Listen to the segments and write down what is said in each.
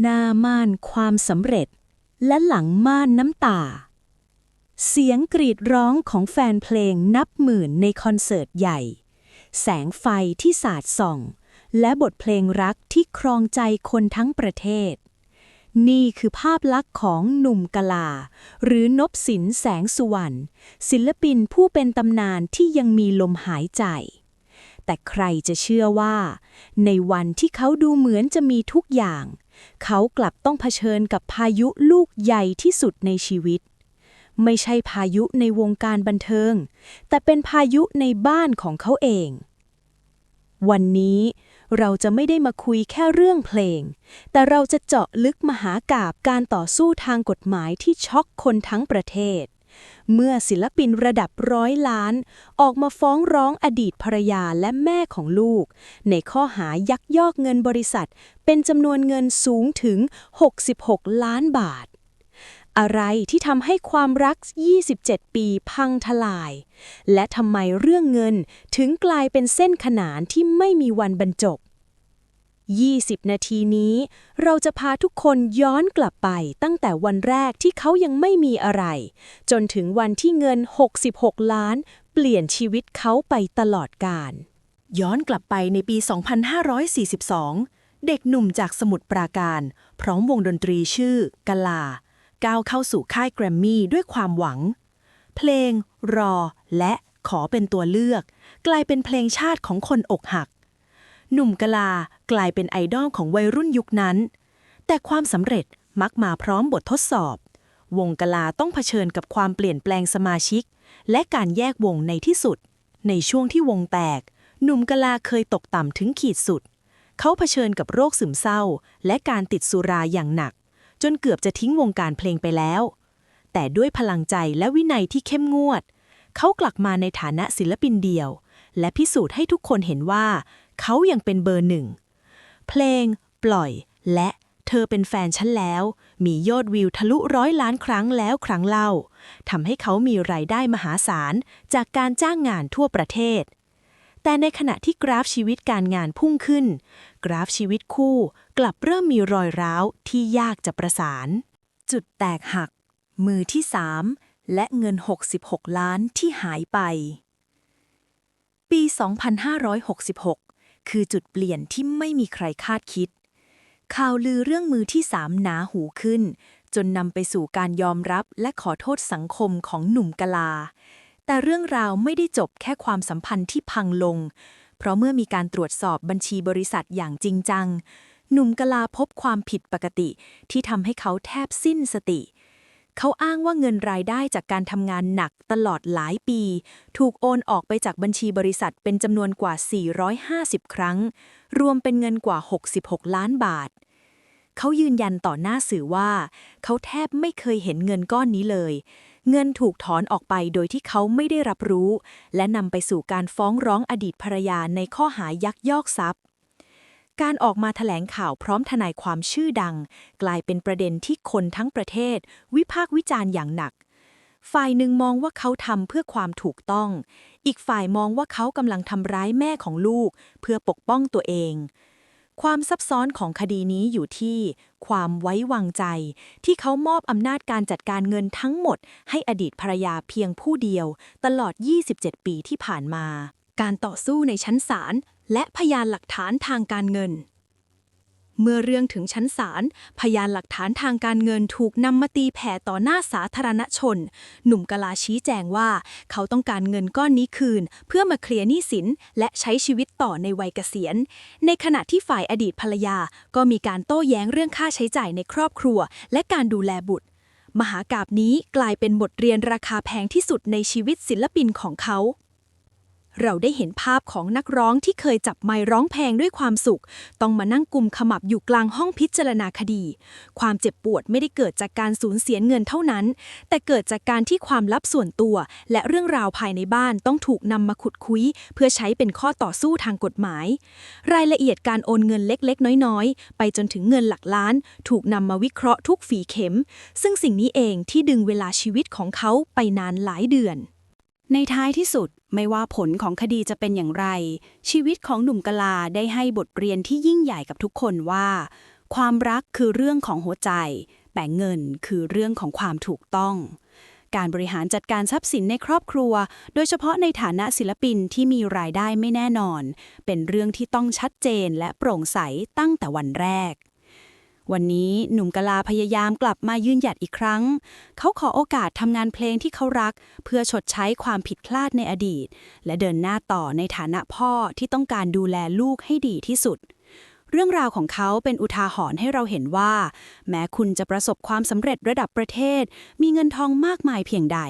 หน้าม่านความสำเร็จ และหลังม่านน้ำตา เสียงกรีดร้องของแฟนเพลงนับหมื่นในคอนเสิร์ตใหญ่ แสงไฟที่สาดส่อง และบทเพลงรักที่ครองใจคนทั้งประเทศ นี่คือภาพลักษณ์ของหนุ่มกลา หรือนบสินแสงสุวรรณศิลปินผู้เป็นตำนานที่ยังมีลมหายใจ แต่ใครจะเชื่อว่า ในวันที่เขาดูเหมือนจะมีทุกอย่าง เขากลับต้องเผชิญกับพายุลูกใหญ่ที่สุดในชีวิต ไม่ใช่พายุในวงการบันเทิง แต่เป็นพายุในบ้านของเขาเอง วันนี้เราจะไม่ได้มาคุยแค่เรื่องเพลง แต่เราจะเจาะลึกมหากาบการต่อสู้ทางกฎหมายที่ช็อกคนทั้งประเทศ เมื่อศิลปินระดับร้อยล้าน ออกมาฟ้องร้องอดีตภรรยาและแม่ของลูก ในข้อหายักยอกเงินบริษัท เป็นจำนวนเงินสูงถึง 66 ล้านบาท อะไรที่ทำให้ความรัก 27 ปีพังทลาย และทำไมเรื่องเงินถึงกลายเป็นเส้นขนานที่ไม่มีวันบรรจบ 20 นาทีนี้ เราจะพาทุกคนย้อนกลับไปตั้งแต่วันแรกที่เขายังไม่มีอะไร จนถึงวันที่เงิน 66 ล้าน เปลี่ยนชีวิตเขาไปตลอดกาลย้อนกลับไปในปี 2542 เด็กหนุ่มจากสมุทรปราการ พร้อมวงดนตรีชื่อกะลา ก้าวเข้าสู่ค่ายแกรมมี่ด้วยความหวัง เพลงรอและขอเป็นตัวเลือก กลายเป็นเพลงชาติของคนอกหัก หนุ่มกะลากลายเป็นไอดอลของวัยรุ่นยุคนั้น แต่ความสำเร็จมักมาพร้อมบททดสอบ วงกะลาต้องเผชิญกับความเปลี่ยนแปลงสมาชิก และการแยกวงในที่สุด ในช่วงที่วงแตก หนุ่มกะลาเคยตกต่ำถึงขีดสุด เขาเผชิญกับโรคซึมเศร้า และการติดสุราอย่างหนัก จนเกือบจะทิ้งวงการเพลงไปแล้ว แต่ด้วยพลังใจและวินัยที่เข้มงวด เขากลับมาในฐานะศิลปินเดียว และพิสูจน์ให้ทุกคนเห็นว่า เขายังเป็นเบอร์หนึ่ง เพลง ปล่อย และเธอเป็นแฟนฉันแล้ว มียอดวิวทะลุร้อยล้านครั้งแล้วครั้งเล่าทำให้เขามีรายได้มหาศาล จากการจ้างงานทั่วประเทศ แต่ในขณะที่กราฟชีวิตการงานพุ่งขึ้น กราฟชีวิตคู่กลับเริ่มมีรอยร้าวที่ยากจะประสาน จุดแตกหัก มือที่3และเงิน 66 ล้านที่หายไป ปี 2566 คือจุดเปลี่ยนที่ไม่มีใครคาดคิด ข่าวลือเรื่องมือที่สามหนาหูขึ้น จนนำไปสู่การยอมรับและขอโทษสังคมของหนุ่มกะลา แต่เรื่องราวไม่ได้จบแค่ความสัมพันธ์ที่พังลง เพราะเมื่อมีการตรวจสอบบัญชีบริษัทอย่างจริงจัง หนุ่มกะลาพบความผิดปกติที่ทำให้เขาแทบสิ้นสติ เขาอ้างว่าเงินรายได้จากการทำงานหนักตลอดหลายปี ถูกโอนออกไปจากบัญชีบริษัทเป็นจำนวนกว่า 450 ครั้ง รวมเป็นเงินกว่า 66 ล้านบาท เขายืนยันต่อหน้าสื่อว่า เขาแทบไม่เคยเห็นเงินก้อนนี้เลย เงินถูกถอนออกไปโดยที่เขาไม่ได้รับรู้ และนำไปสู่การฟ้องร้องอดีตภรรยาในข้อหายักยอกทรัพย์ การออกมาแถลงข่าวพร้อมทนายความชื่อดัง กลายเป็นประเด็นที่คนทั้งประเทศ วิพากษ์วิจารณ์อย่างหนัก ฝ่ายหนึ่งมองว่าเขาทำเพื่อความถูกต้อง อีกฝ่ายมองว่าเขากำลังทำร้ายแม่ของลูก เพื่อปกป้องตัวเอง ความซับซ้อนของคดีนี้อยู่ที่ ความไว้วางใจ ที่เขามอบอำนาจการจัดการเงินทั้งหมด ให้อดีตภรรยาเพียงผู้เดียว ตลอด 27 ปีที่ผ่านมาการต่อสู้ในชั้นศาล และพยานหลักฐานทางการเงิน เมื่อเรื่องถึงชั้นศาลพยานหลักฐานทางการเงินถูกนำมาตีแผ่ต่อหน้าสาธารณชน หนุ่มกลาชี้แจงว่า เขาต้องการเงินก้อนนี้คืน เพื่อมาเคลียร์หนี้สินและใช้ชีวิตต่อในวัยเกษียณ ในขณะที่ฝ่ายอดีตภรรยาก็มีการโต้แย้งเรื่องค่าใช้จ่ายในครอบครัว และการดูแลบุตร มหากาบนี้กลายเป็นบทเรียนราคาแพงที่สุดในชีวิตศิลปินของเขา เราได้เห็นภาพของนักร้องที่เคยจับไมร้องเพลงด้วยความสุข ต้องมานั่งกุมขมับอยู่กลางห้องพิจารณาคดี ความเจ็บปวดไม่ได้เกิดจากการสูญเสียเงินเท่านั้น แต่เกิดจากการที่ความลับส่วนตัว และเรื่องราวภายในบ้านต้องถูกนำมาขุดคุย เพื่อใช้เป็นข้อต่อสู้ทางกฎหมาย รายละเอียดการโอนเงินเล็กๆ น้อยๆ ไปจนถึงเงินหลักล้าน ถูกนำมาวิเคราะห์ทุกฝีเข็ม ซึ่งสิ่งนี้เองที่ดึงเวลาชีวิตของเขาไปนานหลายเดือน ในท้ายที่สุด ไม่ว่าผลของคดีจะเป็นอย่างไร ชีวิตของหนุ่มกลาได้ให้บทเรียนที่ยิ่งใหญ่กับทุกคนว่า ความรักคือเรื่องของหัวใจ แต่เงินคือเรื่องของความถูกต้อง การบริหารจัดการทรัพย์สินในครอบครัว โดยเฉพาะในฐานะศิลปินที่มีรายได้ไม่แน่นอน เป็นเรื่องที่ต้องชัดเจนและโปร่งใสตั้งแต่วันแรก วันนี้หนุ่มกะลาพยายามกลับมายืนหยัดอีกครั้ง เขาขอโอกาสทำงานเพลงที่เขารัก เพื่อชดใช้ความผิดพลาดในอดีต และเดินหน้าต่อในฐานะพ่อที่ต้องการดูแลลูกให้ดีที่สุด เรื่องราวของเขาเป็นอุทาหรณ์ให้เราเห็นว่า แม้คุณจะประสบความสำเร็จระดับประเทศ มีเงินทองมากมายเพียงใด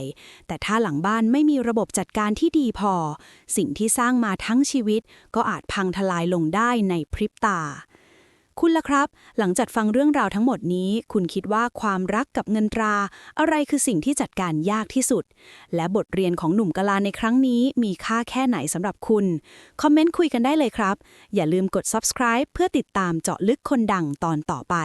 แต่ถ้าหลังบ้านไม่มีระบบจัดการที่ดีพอ สิ่งที่สร้างมาทั้งชีวิต ก็อาจพังทลายลงได้ในพริบตา คุณล่ะครับ หลังจากฟังเรื่องราวทั้งหมดนี้ คุณคิดว่าความรักกับเงินตรา อะไรคือสิ่งที่จัดการยากที่สุด และบทเรียนของหนุ่มกะลาในครั้งนี้ มีค่าแค่ไหนสำหรับคุณ คอมเมนต์คุยกันได้เลยครับ อย่าลืมกด subscribe เพื่อติดตามเจาะลึกคนดังตอนต่อไป